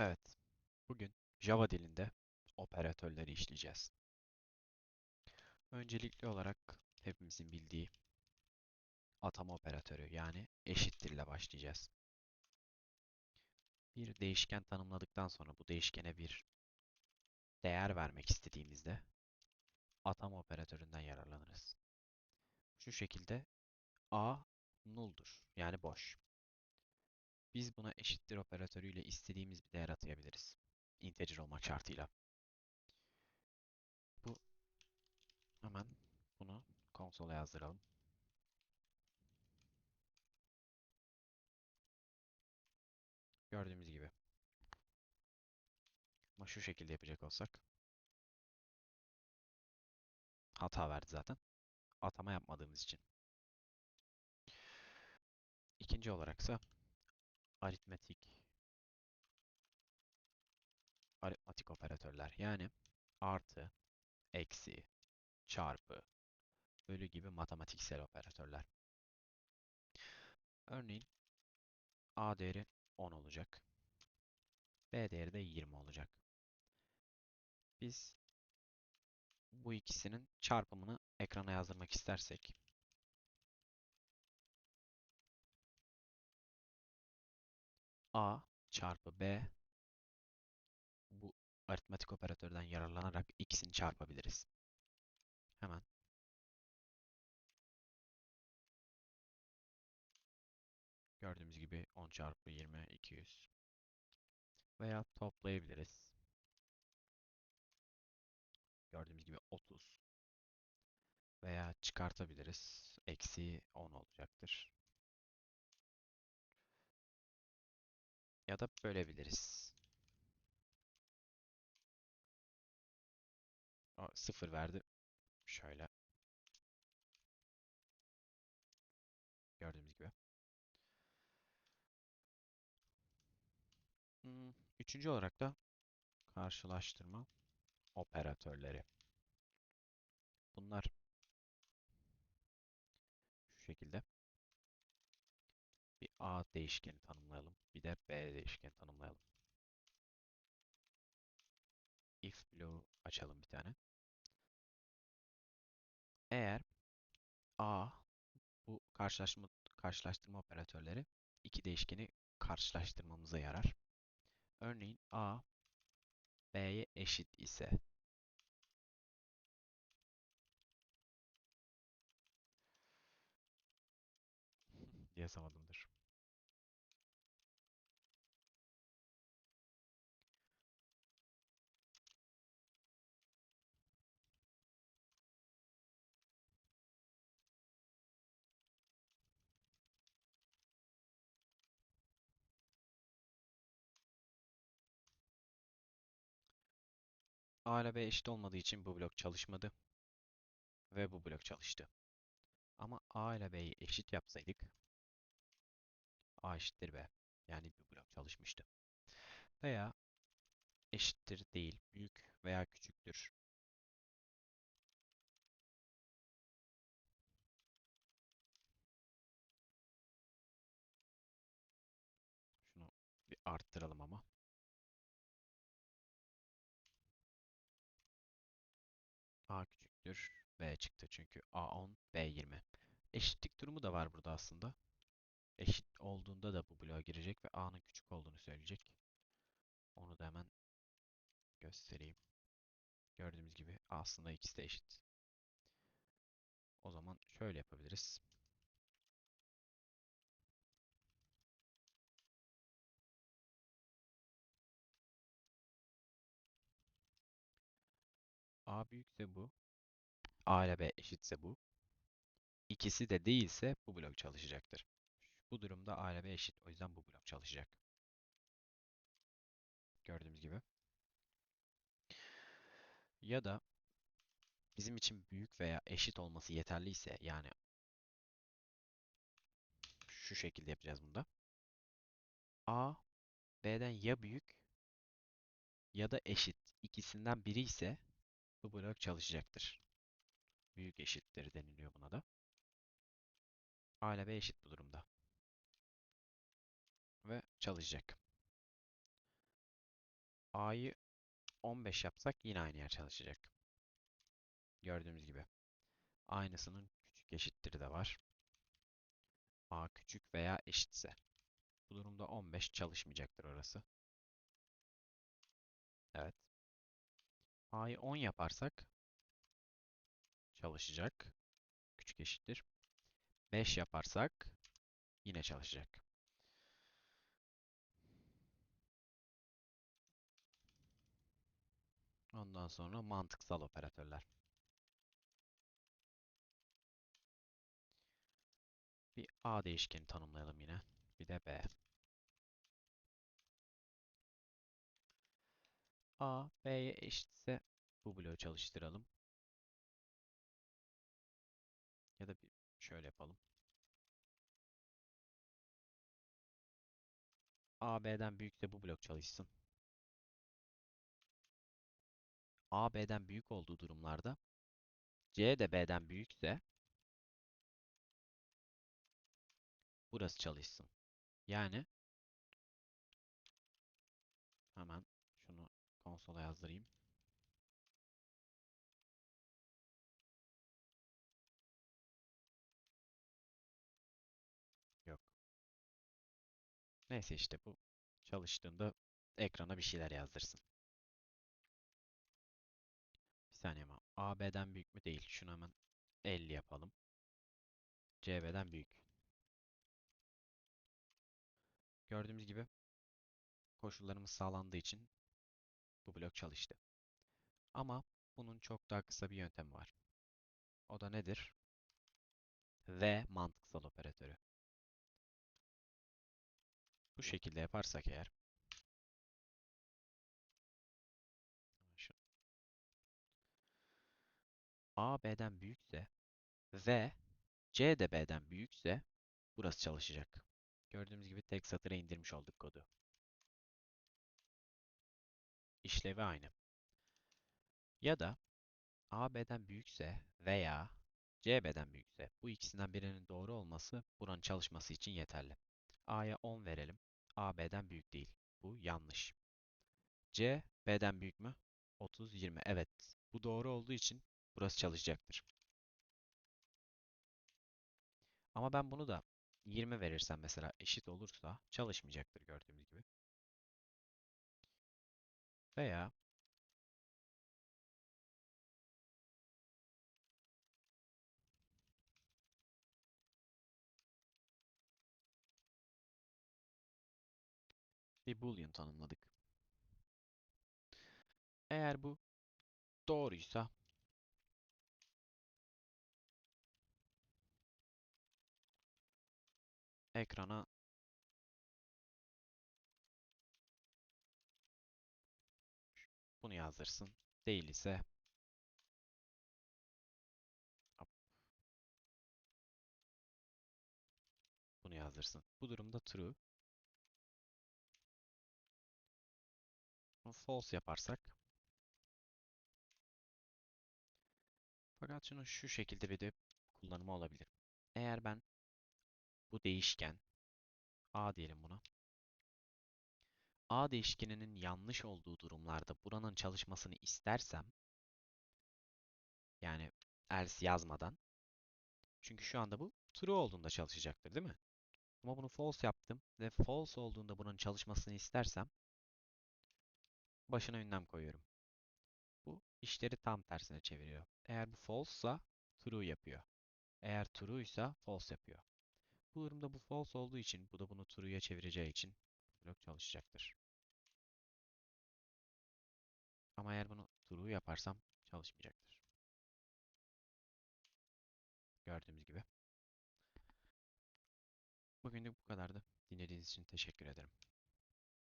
Evet, bugün Java dilinde operatörleri işleyeceğiz. Öncelikli olarak hepimizin bildiği atama operatörü yani eşittir ile başlayacağız. Bir değişken tanımladıktan sonra bu değişkene bir değer vermek istediğimizde atama operatöründen yararlanırız. Şu şekilde a null'dur yani boş. Biz buna eşittir operatörüyle istediğimiz bir değer atayabiliriz. Integer olmak şartıyla. Bu Hemen bunu konsola yazdıralım. Gördüğümüz gibi. Ama şu şekilde yapacak olsak. Hata verdi zaten. Atama yapmadığımız için. İkinci olaraksa aritmetik aritmatik operatörler yani artı, eksi, çarpı, bölü gibi matematiksel operatörler. Örneğin A değeri 10 olacak. B değeri de 20 olacak. Biz bu ikisinin çarpımını ekrana yazdırmak istersek A çarpı B bu aritmetik operatörden yararlanarak ikisini çarpabiliriz. Hemen gördüğümüz gibi 10 çarpı 20 200 veya toplayabiliriz. Gördüğümüz gibi 30 veya çıkartabiliriz. Eksi 10 olacaktır. Ya da bölebiliriz. O, sıfır verdi. Şöyle. Gördüğümüz gibi. Hmm, Üçüncü olarak da karşılaştırma operatörleri. Bunlar şu şekilde. A değişkeni tanımlayalım. Bir de B değişkeni tanımlayalım. If bloğu açalım bir tane. Eğer A bu karşılaştırma, karşılaştırma operatörleri iki değişkeni karşılaştırmamıza yarar. Örneğin A B'ye eşit ise yazamadımdır. A ile B eşit olmadığı için bu blok çalışmadı. Ve bu blok çalıştı. Ama A ile B'yi eşit yapsaydık A eşittir B. Yani bu blok çalışmıştı. Veya eşittir değil, büyük veya küçüktür. Şunu bir arttıralım ama. A küçüktür, B çıktı çünkü A 10, B 20. Eşitlik durumu da var burada aslında. Eşit olduğunda da bu bloğa girecek ve A'nın küçük olduğunu söyleyecek. Onu da hemen göstereyim. Gördüğümüz gibi aslında ikisi de eşit. O zaman şöyle yapabiliriz. Büyükse bu. A ile B eşitse bu. İkisi de değilse bu blok çalışacaktır. Bu durumda A ile B eşit. O yüzden bu blok çalışacak. Gördüğümüz gibi. Ya da bizim için büyük veya eşit olması yeterliyse yani şu şekilde yapacağız bunda. A B'den ya büyük ya da eşit. İkisinden biri ise bu blok çalışacaktır. Büyük eşittir deniliyor buna da. A ile B eşit bu durumda. Ve çalışacak. A'yı 15 yapsak yine aynı yer çalışacak. Gördüğümüz gibi. Aynısının küçük eşittir de var. A küçük veya eşitse. Bu durumda 15 çalışmayacaktır orası. Evet. A'yı 10 yaparsak çalışacak. Küçük eşittir. 5 yaparsak yine çalışacak. Ondan sonra mantıksal operatörler. Bir A değişkeni tanımlayalım yine. Bir de B. A, B'ye eşitse bu bloğu çalıştıralım. Ya da bir şöyle yapalım. A, B'den büyükse bu blok çalışsın. A, B'den büyük olduğu durumlarda C de B'den büyükse burası çalışsın. Yani hemen konsola yazdırayım. Yok. Neyse işte bu çalıştığında ekrana bir şeyler yazdırsın. Bir saniye ama A B'den büyük mü değil. Şunu hemen 50 yapalım. C B'den büyük. Gördüğümüz gibi koşullarımız sağlandığı için bu blok çalıştı. Ama bunun çok daha kısa bir yöntemi var. O da nedir? V mantıksal operatörü. Bu şekilde yaparsak eğer A B'den büyükse ve C de B'den büyükse burası çalışacak. Gördüğümüz gibi tek satıra indirmiş olduk kodu. İşlevi aynı. Ya da A B'den büyükse veya C B'den büyükse bu ikisinden birinin doğru olması buranın çalışması için yeterli. A'ya 10 verelim. A B'den büyük değil. Bu yanlış. C B'den büyük mü? 30, 20. Evet. Bu doğru olduğu için burası çalışacaktır. Ama ben bunu da 20 verirsem mesela eşit olursa çalışmayacaktır gördüğümüz gibi. Veya bir boolean tanımladık. Eğer bu doğruysa ekrana bunu yazdırsın. Değil ise bunu yazdırsın. Bu durumda true. False yaparsak fakat şunu şu şekilde bir de kullanımı olabilir. Eğer ben bu değişken a diyelim buna. A değişkeninin yanlış olduğu durumlarda buranın çalışmasını istersem yani else yazmadan çünkü şu anda bu true olduğunda çalışacaktır değil mi? Ama bunu false yaptım ve false olduğunda bunun çalışmasını istersem başına ünlem koyuyorum. Bu işleri tam tersine çeviriyor. Eğer bu false'sa true yapıyor. Eğer true ise false yapıyor. Bu durumda bu false olduğu için bu da bunu true'ya çevireceği için blok çalışacaktır. Ama eğer bunu true yaparsam çalışmayacaktır. Gördüğümüz gibi. Bugünlük bu kadardı. Dinlediğiniz için teşekkür ederim.